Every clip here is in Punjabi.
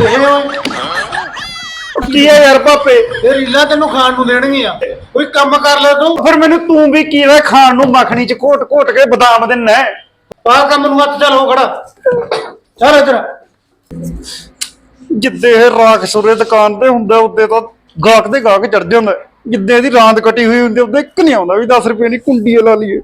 ਇਹ ਓਏ ਕੀ ਹੈ ਯਾਰ ਪਾਪੇ ਇਹ ਰੀਲਾਂ ਤੈਨੂੰ ਖਾਣ ਨੂੰ ਦੇਣਗੀਆਂ। ਕੋਈ ਕੰਮ ਕਰ ਲੈ ਤੂੰ। ਫਿਰ ਮੈਨੂੰ ਤੂੰ ਵੀ ਕੀ ਹੈ ਖਾਣ ਨੂੰ ਮੱਖਣੀ ਚ ਘੋਟ ਘੋਟ ਕੇ ਬਦਾਮ ਦਿੰਨਾ। ਪਾ ਕੰਮ ਨੂੰ ਹੱਥ ਚੱਲ ਹੋ ਖੜਾ। ਚੱਲ ਇੱਧਰ। ਜਿੱਦੇ ਇਹ ਰਾਖ ਸੁਰੇ ਦੁਕਾਨ ਤੇ ਹੁੰਦਾ ਉੱਦੇ ਤਾਂ ਗਾਹਕ ਦੇ ਗਾਹਕ ਚੜ ਜਾਂਦਾ ਜਿੱਦੇ ਇਹਦੀ ਰਾਂਦ ਕੱਟੀ ਹੋਈ ਹੁੰਦੀ ਉਹਦੇ ਇੱਕ ਨਹੀਂ ਆਉਂਦਾ ਵੀ 10 ਰੁਪਏ ਦੀ ਕੁੰਡੀ ਲਾ ਲਈਏ।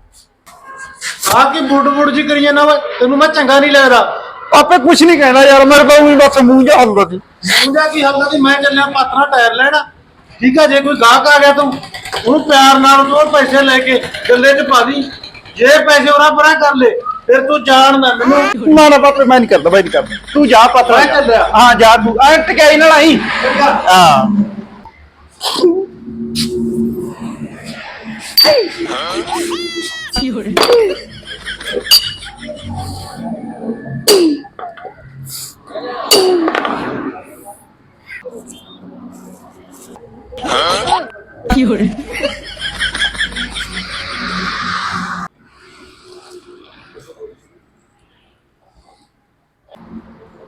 ਆ ਕੀ ਬੁੱਡ ਬੁੱਡ ਜੀ ਕਰੀ ਜਾਂਦਾ ਵਾ? ਤੈਨੂੰ ਮੈਂ ਚੰਗਾ ਨਹੀਂ ਲੱਗਦਾ। ਆਪੇ ਕੁਛ ਨਹੀਂ ਕਹਿਣਾ ਯਾਰ ਮੇਰੇ ਕੋਲ ਵੀ ਬਸ ਮੂੰਹ ਜਾ ਹੱਲਦਾ ਸੀ। ਸਮਝਿਆ ਕੀ ਹੱਲ ਦੀ ਮੈਂ ਚੱਲਿਆ ਪਾਤਰਾ ਟਾਇਰ ਲੈਣਾ। ਠੀਕ ਆ ਜੇ ਕੋਈ ਗਾਹਕ ਆ ਗਿਆ ਤੂੰ ਉਹਨੂੰ ਪਿਆਰ ਨਾਲ ਦੋ ਪੈਸੇ ਲੈ ਕੇ ਗੱਲੇ 'ਚ ਪਾ ਦੀ। ਜੇ ਪੈਸੇ ਉਹਨਾਂ ਪਰਾਂ ਕਰ ਲੈ ਫਿਰ ਤੂੰ ਜਾਣਦਾ ਮੈਨੂੰ। ਨਾ ਨਾ ਪਾਪੇ ਮੈਂ ਨਹੀਂ ਕਰਦਾ ਮੈਂ ਨਹੀਂ ਕਰਦਾ। ਤੂੰ ਜਾ ਪਤਰਾ ਮੈਂ ਚੱਲਿਆ। ਹਾਂ ਜਾ ਤੂੰ। ਐ ਟਕਾਈ ਨਾਲ ਆਈ। ਚੰਗਾ। ਹਾਂ।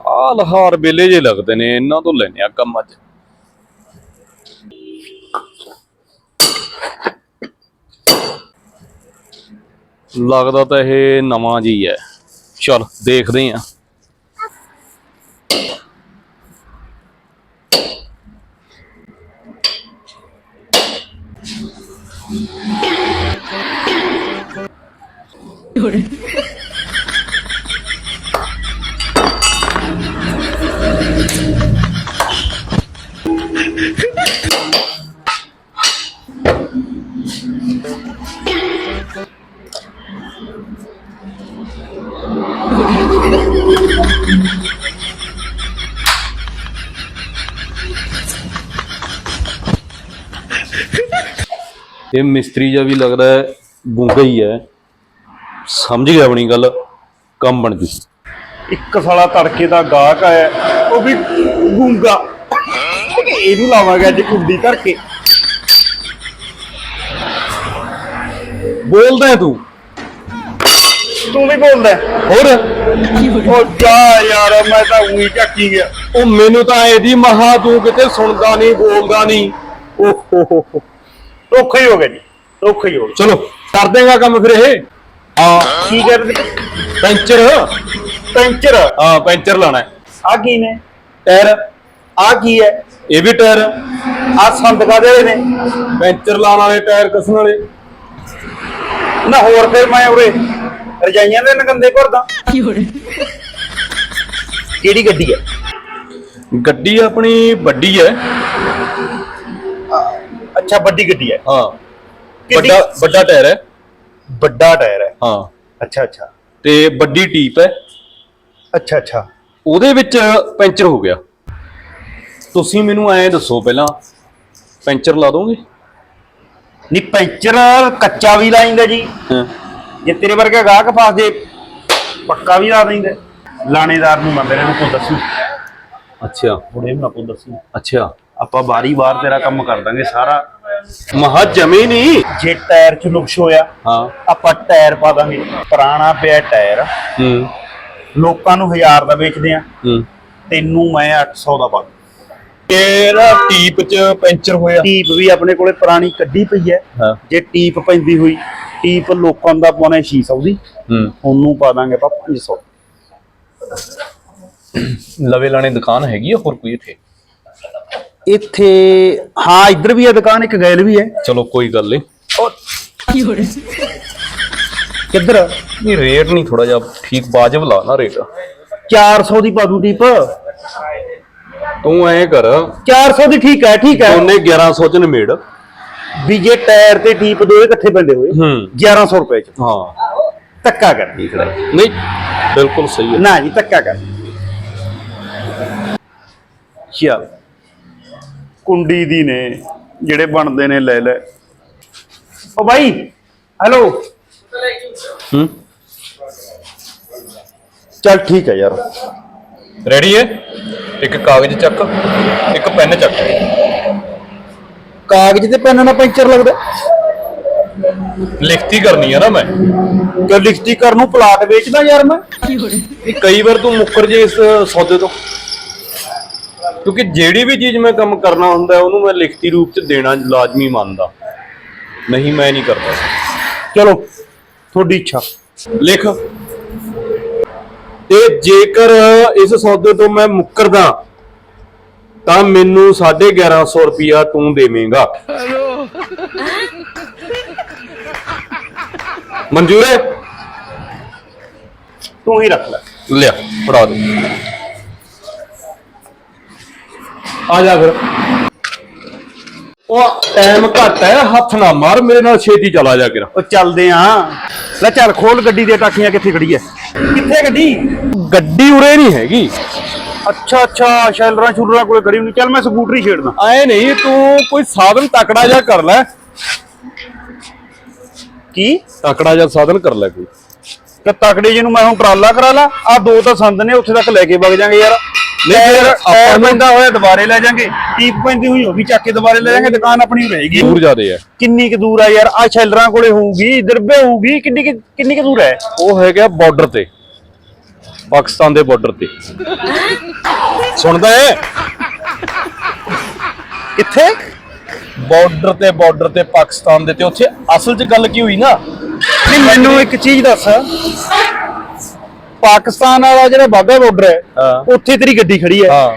ਆ ਲਹਾਰ ਬੇਲੇ ਜੇ ਲੱਗਦੇ ਨੇ, ਇਹਨਾਂ ਤੋਂ ਲੈਨੇ ਆ ਕੰਮ ਅੱਜ। ਲੱਗਦਾ ਤਾਂ ਇਹ ਨਵਾਂ ਜੀ ਹੈ। ਚਲ ਦੇਖਦੇ ਆ 有人。ਇਹ ਮਿਸਤਰੀ ਜਿਹਾ ਵੀ ਲੱਗਦਾ ਹੈ ਗੂੰਗਾ ਹੀ ਹੈ। ਸਮਝ ਗਿਆ ਆਪਣੀ ਗੱਲ ਕੰਮ ਬਣ ਜੂ। ਇੱਕ ਸਾਲਾ ਤੜਕੇ ਦਾ ਗਾਹਕ ਆਇਆ ਉਹ ਵੀ ਗੂੰਗਾ। ਇਹਨੂੰ ਲਾਵਾਂਗੇ ਅੱਜ ਕੁੰਡੀ ਧਰ ਕੇ ਬੋਲਦਾ ਹੈ ਤੂੰ? ਤੂੰ ਵੀ ਬੋਲਦਾ ਹੈ। ਹੋਰ? ਉਹ ਜਾ ਯਾਰ ਮੈਂ ਤਾਂ ਉਹੀ ਝੱਕੀ ਗਿਆ। ਉਹ ਮੈਨੂੰ ਤਾਂ ਇਹਦੀ ਮਹਾ ਤੂੰ ਕਿਤੇ ਸੁਣਦਾ ਨਹੀਂ ਬੋਲਦਾ ਨਹੀਂ। ਓਹ ਹੋ ਹੋ ਹੋ। ਧੋਖਾ ਹੀ ਹੋ ਗਿਆ ਜੀ ਧੋਖਾ ਹੀ ਹੋ ਗਿਆ। ਚਲੋ ਕਰ ਦੇਗਾ ਕੰਮ ਫਿਰ ਇਹ? ਹਾਂ। ਕੀ ਕਰਦੇ ਪੈਂਚਰ? ਪੈਂਚਰ। ਹਾਂ ਪੈਂਚਰ ਲਾਣਾ ਹੈ। ਆ ਕੀ ਨੇ? ਟਾਇਰ? ਆ ਕੀ ਹੈ? ਇਹ ਵੀ ਟਾਇਰ। ਆ ਸੰਦ ਕਾਦੇ ਵਾਲੇ ਨੇ? ਪੈਂਚਰ ਲਾਉਣ ਵਾਲੇ ਟਾਇਰ ਕਸਣ ਵਾਲੇ। ਨਾ ਹੋਰ ਫਿਰ ਮੈਂ ਉਰੇ ਰਜਾਈਆਂ ਦੇ ਨਗੰਦੇ ਭਰਦਾ। ਕਿਹੜੀ ਗੱਡੀ ਹੈ? ਗੱਡੀ ਆਪਣੀ ਵੱਡੀ ਹੈ। ਅੱਛਾ ਵੱਡੀ ਗੱਡੀ ਹੈ। ਹਾਂ? ਵੱਡਾ ਵੱਡਾ ਟਾਇਰ ਹੈ। ਵੱਡਾ ਟਾਇਰ ਹੈ। ਹਾਂ। ਅੱਛਾ ਅੱਛਾ। ਤੇ ਵੱਡੀ ਟੀਪ ਹੈ। ਅੱਛਾ ਅੱਛਾ। ਉਹਦੇ ਵਿੱਚ ਪੈਂਚਰ ਹੋ ਗਿਆ। ਤੁਸੀਂ ਮੈਨੂੰ ਐਂ ਦੱਸੋ ਪਹਿਲਾਂ ਪੈਂਚਰ ਲਾ ਦੋਗੇ? ਨਹੀਂ ਪੈਂਚਰ ਕੱਚਾ ਵੀ ਲਾਇੰਦਾ ਜੀ। ਹਾਂ। ਜੇ ਤੇਰੇ ਵਰਗਾ ਗਾਹਕ ਫਸ ਜੇ ਪੱਕਾ ਵੀ ਲਾ ਦਿੰਦਾ। ਲਾਣੇਦਾਰ ਨੂੰ ਮੰਗਦੇ ਨੇ ਤੂੰ ਦੱਸੂ। ਅੱਛਾ। ਹੁਣੇ ਨਾ ਤੂੰ ਦੱਸੂ। ਅੱਛਾ। ਆਪਾਂ ਬਾਰੀ ਬਾਰ ਤੇਰਾ ਕੰਮ ਕਰ ਦਾਂਗੇ ਸਾਰਾ। ਮਹਾ ਜਮੇ ਨਹੀਂ ਜੇ ਟਾਇਰ 'ਚ ਨੁਕਸ ਹੋਇਆ ਹਾਂ। ਆਪਾਂ ਟਾਇਰ ਪਾ ਦਾਂਗੇ। ਪੁਰਾਣਾ ਪਿਆ ਟਾਇਰ। ਹੂੰ। ਲੋਕਾਂ ਨੂੰ 1000 ਦਾ ਵੇਚਦੇ ਆ। ਹੂੰ। ਤੈਨੂੰ ਮੈਂ 800 ਦਾ ਪਾ ਨਾ ਟੀਪ ਚ ਪੈਂਚਰ ਹੋਇਆ। ਟੀਪ ਵੀ ਆਪਣੇ ਕੋਲੇ ਪੁਰਾਣੀ ਕੱਢੀ ਪਈ ਹੈ ਹਾਂ। ਜੇ ਟੀਪ ਪੈਂਦੀ ਹੋਈ ਟੀਪ ਲੋਕਾਂ ਦਾ ਪਾਉਣਾ 600 ਦੀ। ਹੂੰ। ਉਹਨੂੰ ਪਾ ਦਾਂਗੇ ਆਪਾਂ 500 ਲਵੇ ਲਾਣੇ ਦੁਕਾਨ ਹੈਗੀ ਆ ਹੋਰ ਕੋਈ ਇੱਥੇ? ਇੱਥੇ ਹਾਂ ਇੱਧਰ ਵੀ ਹੈ ਦੁਕਾਨ ਇੱਕ ਗੈਲ ਵੀ ਹੈ। ਚਲੋ ਕੋਈ ਗੱਲ ਨਹੀਂ ਕਿੱਧਰ? ਨਹੀਂ ਰੇਟ ਨਹੀਂ ਥੋੜਾ ਜਿਹਾ ਠੀਕ ਵਾਜਬ ਲਾ ਨਾ ਰੇਟ। 400 ਦੀ ਪਾ ਦੂੰ ਟੀਪ ਤੂੰ ਐਂ ਕਰ। 400 ਦੀ ਠੀਕ ਹੈ ਠੀਕ ਹੈ। ਉਹਨੇ 1100 ਚ ਨਿਮੇੜ। ਵੀ ਜੇ ਟਾਇਰ ਤੇ ਟੀਪ ਦੋਏ ਇਕੱਠੇ ਪੈਂਦੇ ਹੋਏ ਹੂੰ। 1100 ਰੁਪਏ ਚ। ਹਾਂ। ਧੱਕਾ ਕਰ। ਠੀਕ ਹੈ। ਨਹੀਂ ਬਿਲਕੁਲ ਸਹੀ ਹੈ। ਨਾ ਜੀ ਧੱਕਾ ਕਰ। ਚੱਲ। ਕੁੰਡੀ ਦੀ ਨੇ ਜਿਹੜੇ ਬਣਦੇ ਨੇ ਲੈ ਲੈ। ਓ ਬਾਈ ਹੈਲੋ। ਹੂੰ। ਚੱਲ ਠੀਕ ਹੈ ਯਾਰ। ਰੈਡੀ ਹੈ? ਇੱਕ ਕਾਗਜ਼ ਚੱਕ ਇੱਕ ਪੈਨ ਚੱਕ। ਕਾਗਜ਼ ਤੇ ਪੈਨ ਨਾਲ ਪੈਂਚਰ ਲੱਗਦਾ। ਲਿਖਤੀ ਕਰਨੀ ਆ ਨਾ ਮੈਂ। ਕਿ ਲਿਖਤੀ ਕਰਨ ਨੂੰ ਪਲਾਟ ਵੇਚਦਾ ਯਾਰ ਮੈਂ। ਇਹ ਕਈ ਵਾਰ ਤੂੰ ਮੁੱਕਰ ਜੇ ਇਸ ਸੌਦੇ ਤੋਂ। ਕਿਉਂਕਿ ਜਿਹੜੀ ਵੀ ਚੀਜ਼ ਮੈਂ ਕੰਮ ਕਰਨਾ ਹੁੰਦਾ, ਉਹਨੂੰ ਮੈਂ ਲਿਖਤੀ ਰੂਪ ਚ ਦੇਣਾ ਲਾਜ਼ਮੀ ਮੰਨਦਾ। ਨਹੀਂ, ਮੈਂ ਨਹੀਂ ਕਰਦਾ। ਚਲੋ, ਤੁਹਾਡੀ ਇੱਛਾ। ਲਿਖ। ਤੇ ਜੇਕਰ ਇਸ ਸੌਦੇ ਤੋਂ ਮੈਂ ਮੁੱਕਰਦਾ, ਤਾਂ ਮੈਨੂੰ 1150 ਰੁਪਿਆ ਤੂੰ ਦੇਵੇਂਗਾ। ਮਨਜ਼ੂਰ ਹੈ ਤੂੰ ਹੀ ਰੱਖ ਲੈ। ਲਿਆ, ਫੜਾ ਦੇ। ਆ ਜਾ ਫਿਰ। ਉਹ ਟਾਈਮ ਘੱਟ ਹੈ ਹੱਥ ਨਾ ਮਾਰ ਮੇਰੇ ਨਾਲ ਛੇਤੀ ਚਲਾ ਜਾ ਕੇ। ਉਹ ਚੱਲਦੇ ਆ। ਲੈ ਚੱਲ ਖੋਲ ਗੱਡੀ ਦੇ ਟਾਕੀਆਂ ਕਿੱਥੇ ਖੜੀ ਐ? ਕਿੱਥੇ ਗੱਡੀ? ਗੱਡੀ ਉਰੇ ਨਹੀਂ ਹੈਗੀ। ਅੱਛਾ ਅੱਛਾ ਸ਼ੈਲਰਾਂ ਸ਼ੂਲਰਾਂ ਕੋਲੇ ਖੜੀ ਹੁੰਦੀ। ਚੱਲ ਮੈਂ ਸਕੂਟਰੀ ਛੇੜਦਾ। ਐ ਨਹੀਂ ਤੂੰ ਕੋਈ ਸਾਧਨ ਤਕੜਾ ਜਿਹਾ ਕਰ ਲੈ। ਕੀ? ਤਕੜਾ ਜਿਹਾ ਸਾਧਨ ਕਰ ਲੈ ਕੋਈ। ਤੇ ਤਕੜੇ ਜੀ ਨੂੰ ਮੈਂ ਹੁਣ ਟਰਾਲਾ ਕਰਾ ਲਾ। ਆ ਦੋ ਤਾਂ ਸੰਦ ਨੇ ਉੱਥੇ ਤੱਕ ਲੈ ਕੇ ਵਗ ਜਾਾਂਗੇ ਯਾਰ। ਨਹੀਂ ਫਿਰ ਆਪਾਂ ਆਪਾਂ ਨੂੰ- ਪੈਂਦਾ ਹੋਇਆ ਦੁਬਾਰੇ ਲੈ ਜਾਾਂਗੇ। ਟੀਪ ਪੈਂਦੀ ਹੋਈ ਉਹ ਵੀ ਚੱਕ ਕੇ ਦੁਬਾਰੇ ਲੈ ਜਾਾਂਗੇ ਦੁਕਾਨ ਆਪਣੀ ਰਹੇਗੀ। ਦੂਰ ਜਾਦੇ ਆ। ਕਿੰਨੀ ਕੁ ਦੂਰ ਆ ਯਾਰ ਆ ਸ਼ੈਲਰਾਂ ਕੋਲੇ ਹੋਊਗੀ ਦਰਬੇ ਹੋਊਗੀ ਕਿੰਨੀ ਕੁ- ਕਿੰਨੀ ਕੁ ਦੂਰ ਹੈ? ਉਹ ਹੈਗਾ ਬਾਰਡਰ ਤੇ। ਪਾਕਿਸਤਾਨ ਦੇ ਬਾਰਡਰ ਤੇ। ਸੁਣਦਾ ਹੈ ਕਿੱਥੇ? ਬਾਰਡਰ ਤੇ ਬਾਰਡਰ ਤੇ ਪਾਕਿਸਤਾਨ ਦੇ ਤੇ। ਉੱਥੇ ਅਸਲ 'ਚ ਗੱਲ ਕੀ ਹੋਈ ਨਾ? ਨਹੀਂ ਮੈਨੂੰ ਇੱਕ ਚੀਜ਼ ਦੱਸ। ਪਾਕਿਸਤਾਨ ਵਾਲਾ ਜਿਹੜਾ ਬਾਗਾ ਬਾਰਡਰ ਹੈ। ਉੱਥੇ ਤੇਰੀ ਗੱਡੀ ਖੜੀ ਹੈ। ਹਾਂ।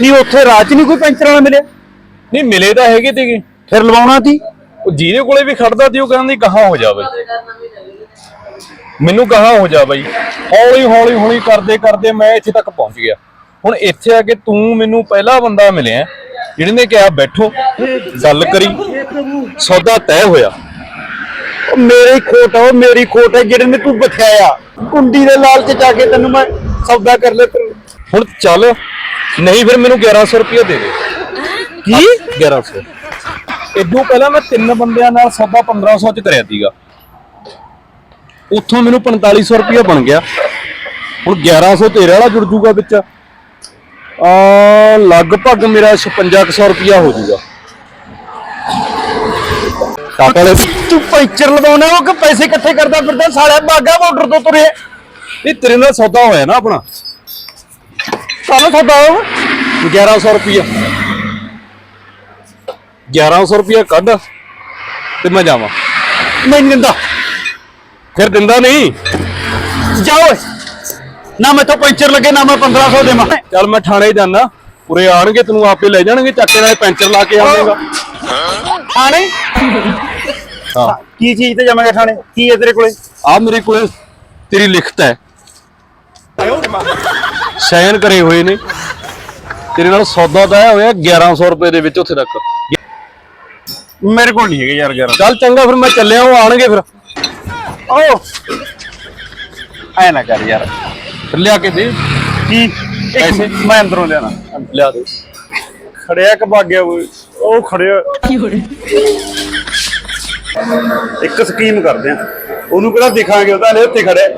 ਨਹੀਂ ਉੱਥੇ ਰਾਹ 'ਚ ਨਹੀਂ ਕੋਈ ਪੈਂਚਰ ਵਾਲਾ ਮਿਲਿਆ? ਨਹੀਂ ਮਿਲੇ ਤਾਂ ਹੈਗੇ ਤੇਗੇ। ਫਿਰ ਲਵਾਉਣਾ ਸੀ ਉਹ ਜਿਹਦੇ ਕੋਲੇ ਵੀ ਖੜਦਾ ਸੀ ਉਹ ਕਹਿੰਦੀ ਕਹਾਂ ਹੋ ਜਾ ਬਈ। ਮੈਨੂੰ ਕਹਾਂ ਹੋ ਜਾ ਬਈ। ਹੌਲੀ ਹੌਲੀ ਹੌਲੀ ਕਰਦੇ ਕਰਦੇ ਮੈਂ ਇੱਥੇ ਤੱਕ ਪਹੁੰਚ ਗਿਆ। ਹੁਣ ਇੱਥੇ ਆ ਕੇ ਤੂੰ ਮੈਨੂੰ ਪਹਿਲਾ ਬੰਦਾ ਮਿਲਿਆ ਜਿਹਨੇ ਕਿਹਾ ਬੈਠੋ ਗੱਲ ਕਰੀ। ਸੌਦਾ ਤੈਅ ਹੋਇਆ। ਮੇਰੀ ਖੋਟ ਆ ਉਹ ਮੇਰੀ ਖੋਟ ਹੈ ਜਿਹੜੇ ਨੇ ਤੂੰ ਬਖਿਆਇਆ ਕੁੰਡੀ ਦੇ ਲਾਲਚ ਚ ਆ ਕੇ ਤੈਨੂੰ ਮੈਂ ਸੌਦਾ ਕਰ ਲੈ ਤੈਨੂੰ ਹੁਣ ਚੱਲ ਨਹੀਂ ਫਿਰ ਮੈਨੂੰ 1100 ਰੁਪਏ ਦੇ ਦੇ। ਕੀ? 1100 ਇਦੋਂ ਪਹਿਲਾਂ ਮੈਂ ਤਿੰਨ ਬੰਦਿਆਂ ਨਾਲ ਸੌਦਾ 1500 ਚ ਕਰਿਆ ਸੀਗਾ। ਉੱਥੋਂ ਮੈਨੂੰ 4500 ਰੁਪਏ ਬਣ ਗਿਆ। ਹੁਣ 1100 ਤੇਰੇ ਵਾਲਾ ਜੁੜ ਜੂਗਾ ਵਿੱਚ। ਆ ਲਗਭਗ ਮੇਰਾ 5600 ਰੁਪਿਆ ਹੋ ਜੂਗਾ। ਕਾਕਾ ਨੇ ਤੂੰ ਪੈਂਚਰ ਲਵਾਉਣਾ ਉਹ ਕਿ ਪੈਸੇ ਇਕੱਠੇ ਕਰਦਾ ਫਿਰਦਾ ਸਾਲਿਆ ਬਾਗਾ ਬਾਰਡਰ ਤੋਂ ਤੁਰੇ। ਨਹੀਂ ਤੇਰੇ ਨਾਲ ਸੌਦਾ ਹੋਇਆ ਨਾ ਆਪਣਾ। ਸਾਨੂੰ ਸੌਦਾ ਉਹ 1100 ਰੁਪਿਆ 1100 ਰੁਪਿਆ ਕੱਢ ਤੇ ਮੈਂ ਜਾਵਾਂ। ਨਹੀਂ ਦਿੰਦਾ। ਫਿਰ ਦਿੰਦਾ ਨਹੀਂ। ਜਾਓ। ਨਾ ਮੈਂ ਤੋਂ ਪੈਂਚਰ ਲੱਗੇ ਨਾ ਮੈਂ 1500 ਦੇਵਾਂ। ਚੱਲ ਮੈਂ ਥਾਣੇ ਜਾਣਾ ਉਰੇ ਆਣਗੇ ਤੈਨੂੰ ਆਪੇ ਲੈ ਜਾਣਗੇ ਚੱਕੇ ਨਾਲ ਪੈਂਚਰ ਲਾ ਕੇ ਆਵੇਂਗਾ ਥਾਣੇ ਹਾਂ। ਕੀ ਚੀਜ਼ ਤੇ ਜਾਵਾਂਗੇ ਥਾਣੇ ਕੀ ਹੈ ਤੇਰੇ ਕੋਲੇ? ਆ ਮੇਰੇ ਕੋਲੇ ਤੇਰੀ ਲਿਖਤ ਹੈ। ਸਾਈਨ ਕਰੇ ਹੋਏ ਨੇ। ਤੇਰੇ ਨਾਲ ਸੌਦਾ ਤਾਂ ਹੋਇਆ 1100 ਰੁਪਏ ਦੇ ਵਿੱਚ ਉੱਥੇ ਤੱਕ। ਮੇਰੇ ਕੋਲ ਨਹੀਂ ਹੈਗੇ ਯਾਰ ਯਾਰ ਚੱਲ ਚੰਗਾ ਫਿਰ ਮੈਂ ਚੱਲਿਆ ਉਹ ਆਣਗੇ ਫਿਰ। ਓ ਐ ਨਾ ਕਰ ਯਾਰ। ਫਿਰ ਲਿਆ ਕੇ ਦੇ। ਕੀ? ਪੈਸੇ? ਮੈਂ ਅੰਦਰੋਂ ਲਿਆਣਾ ਲਿਆ ਦੇ। ਖੜਿਆ ਕਿ ਭਾਗਿਆ ਉਹ ਉਹ ਖੜਿਆ। ਇੱਕ ਸਕੀਮ ਕਰਦੇ ਆ। ਉਹਨੂੰ ਕਿਹੜਾ ਦਿਖਾਂਗੇ? ਉਹਦਾ ਹਲੇ ਉੱਥੇ ਖੜਿਆ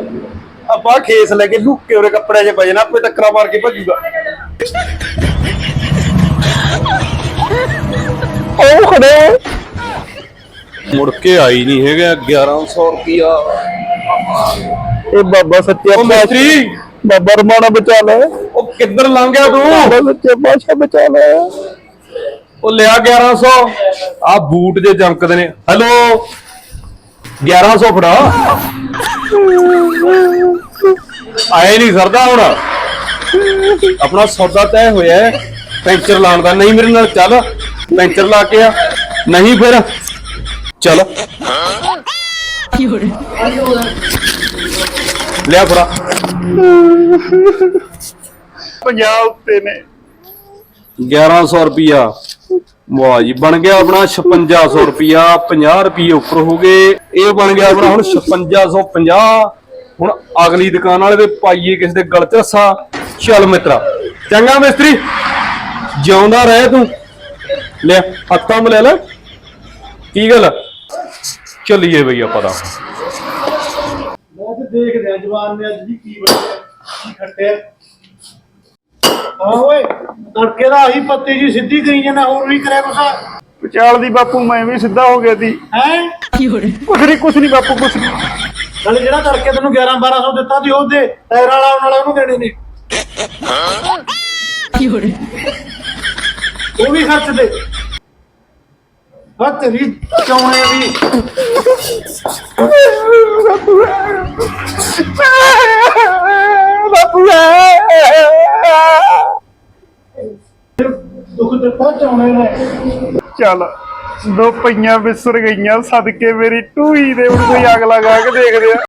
ਆਪਾਂ ਖੇਸ ਲੈ ਕੇ ਲੁੱਕ ਕੇ ਉਹਦੇ ਕੱਪੜੇ 'ਚ ਪੈ ਜਾਣਾ ਆਪੇ ਟੱਕਰਾ ਮਾਰ ਕੇ ਭੱਜੂਗਾ। ਉਹ ਖੜੇ ਮੁੜ ਕੇ ਆਈ ਨਹੀਂ ਹੈਗਾ 1100 ਰੁਪਿਆ ਇਹ ਬਾਬਾ ਸੱਚਿਆ ਉਹ ਮੈਤਰੀ ਬਾਬਾ ਰਮਾਣਾ ਬਚਾ ਲੈ ਉਹ ਕਿੱਧਰ ਲੰਘ ਗਿਆ ਤੂੰ? ਬਾਬਾ ਸੱਚੇ ਪਾਸ਼ਾ ਬਚਾ ਲੈ ਉਹ ਲਿਆ 1100 ਆ ਬੂਟ ਜੇ ਚਮਕਦੇ ਨੇ। ਹੈਲੋ 1100 ਫੜਾ। ਆਏ ਨਹੀਂ ਸਰਦਾ ਹੁਣ। ਆਪਣਾ ਸੌਦਾ ਤੈਅ ਹੋਇਆ ਹੈ। ਪੈਂਚਰ ਲਾਉਣ ਦਾ। ਨਹੀਂ ਮੇਰੇ ਨਾਲ ਚੱਲ। ਪੈਂਚਰ ਲਾ ਕੇ ਆ। ਨਹੀਂ ਫਿਰ। ਚੱਲ। ਲਿਆ ਫੜਾ। ਪੰਜਾਬ ਉੱਤੇ ਨੇ। 1100 ਰੁਪਿਆ ਵਾਹ ਜੀ, ਬਣ ਗਿਆ ਆਪਣਾ 5600 ਰੁਪਿਆ 50 ਰੁਪਏ ਉੱਪਰ ਹੋ ਗਏ। ਇਹ ਬਣ ਗਿਆ ਆਪਣਾ ਹੁਣ 5650 ਹੁਣ ਅਗਲੀ ਦੁਕਾਨ ਵਾਲੇ ਦੇ ਪਾਈਏ ਕਿਸੇ ਦੇ ਗਲ ਚ ਰੱਸਾ। ਚੱਲ ਮਿੱਤਰਾ, ਚੰਗਾ ਮਿਸਤਰੀ, ਜਿਉਂਦਾ ਰਹਿ ਤੂੰ। ਲੈ, ਹੱਥਾਂ ਮ ਲੈ ਲੈ। ਕੀ ਗੱਲ? ਚੱਲੀਏ ਬਈ ਆਪਾਂ ਦਾ ਮੈਂ ਦੇਖਦੇ ਆ ਜਵਾਨ ਨੇ ਅੱਜ ਵੀ ਕੀ ਬਣਿਆ, ਕੀ ਖੱਟਿਆ। ਹਾਂ ਓਏ ਤੜਕੇ ਦਾ ਆਹੀ ਪੱਤੀ ਜੀ ਸਿੱਧੀ ਕਰੀ ਜਾਂਦਾ ਹੋਰ ਵੀ ਕਰਿਆ ਕੁਛ? ਵਿਚਾਲ ਦੀ ਬਾਪੂ ਮੈਂ ਵੀ ਸਿੱਧਾ ਹੋ ਗਿਆ ਸੀ। ਹੈ? ਕੁਛ ਨਹੀਂ ਕੁਛ ਨਹੀਂ ਬਾਪੂ ਕੁਛ ਨਹੀਂ ਨਾਲੇ ਜਿਹੜਾ ਕਰਕੇ ਤੈਨੂੰ 11 1200 ਦਿੱਤਾ ਸੀ ਉਹ ਦੇ ਟਾਇਰ ਵਾਲਾ ਆਉਣ ਵਾਲਾ ਉਹਨੂੰ ਦੇਣੇ ਨੇ। ਉਹ ਵੀ ਖਰਚ ਦੇ। ਹਾਂ ਤੇਰੀ ਚੌਣੇ ਦੀ ਬਾਪੂ ਦੁੱਖ ਦਿੱਤਾ ਚੌਣੇ ਨੇ ਚੱਲ, ਦੋ ਪਈਆਂ ਵਿਸਰ ਗਈਆਂ, ਸਦਕੇ ਮੇਰੀ ਟੂਈ ਦੇ ਹੁਣ ਕੋਈ ਅਗਲਾ ਗਾ ਕੇ ਦੇਖਦੇ ਆ।